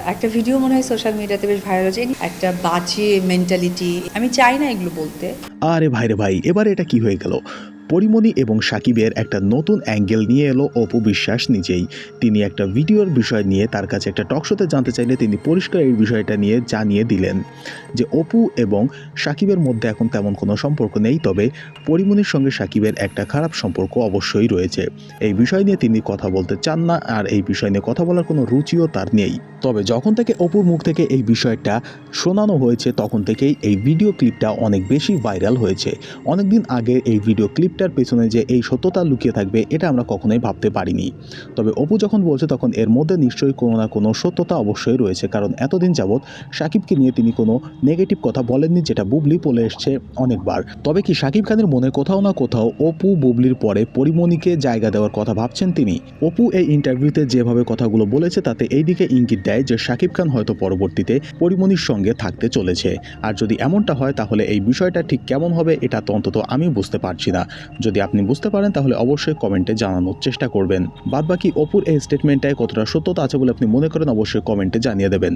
একটা ভিডিও মনে হয় সোশ্যাল মিডিয়াতে বেশ ভাইরাল হচ্ছে একটা বাজে মেন্টালিটি আমি চাই না এগুলো বলতে। আরে ভাই রে ভাই, এবারে এটা কি হয়ে গেল? পরিমণি এবং সাকিবের একটা নতুন অ্যাঙ্গেল নিয়ে এলো অপু বিশ্বাস নিজেই। তিনি একটা ভিডিওর বিষয় নিয়ে তার কাছে একটা টকশোতে জানতে চাইলে তিনি পরিষ্কার এই বিষয়টা নিয়ে জানিয়ে দিলেন যে অপু এবং সাকিবের মধ্যে এখন তেমন কোনো সম্পর্ক নেই, তবে পরিমণির সঙ্গে সাকিবের একটা খারাপ সম্পর্ক অবশ্যই রয়েছে। এই বিষয় নিয়ে তিনি কথা বলতে চান না আর এই বিষয় নিয়ে কথা বলার কোনো রুচিও তার নেই। তবে যখন থেকে অপুর মুখ থেকে এই বিষয়টা শোনানো হয়েছে, তখন থেকেই এই ভিডিও ক্লিপটা অনেক বেশি ভাইরাল হয়েছে। অনেকদিন আগে এই ভিডিও ক্লিপটার পেছনে যে এই সত্যতা লুকিয়ে থাকবে, এটা আমরা কখনোই ভাবতে পারিনি। তবে অপু যখন বলছে, তখন এর মধ্যে নিশ্চয়ই কোনো না কোনো সত্যতা অবশ্যই রয়েছে, কারণ এতদিন যাবৎ সাকিবকে নিয়ে তিনি কোনো নেগেটিভ কথা বলেননি, যেটা বুবলি বলে এসছে অনেকবার। তবে কি সাকিব খানের মনে কোথাও না কোথাও অপু বুবলির পরে পরিমণিকে জায়গা দেওয়ার কথা ভাবছেন তিনি? অপু এই ইন্টারভিউতে যেভাবে কথাগুলো বলেছে, তাতে এই দিকে ইঙ্গিত দেয় যে সাকিব খান হয়তো পরবর্তীতে পরিমণির সঙ্গে থাকতে চলেছে। আর যদি এমনটা হয়, তাহলে এই বিষয়টা ঠিক কেমন হবে, এটা তো অন্তত আমি বুঝতে পারছি না। যদি আপনি বুঝতে পারেন, তাহলে অবশ্যই কমেন্টে জানানোর চেষ্টা করবেন। বাদবাকি অপুর এই স্টেটমেন্টটায় কতটা সত্যতা আছে বলে আপনি মনে করেন, অবশ্যই কমেন্টে জানিয়ে দেবেন।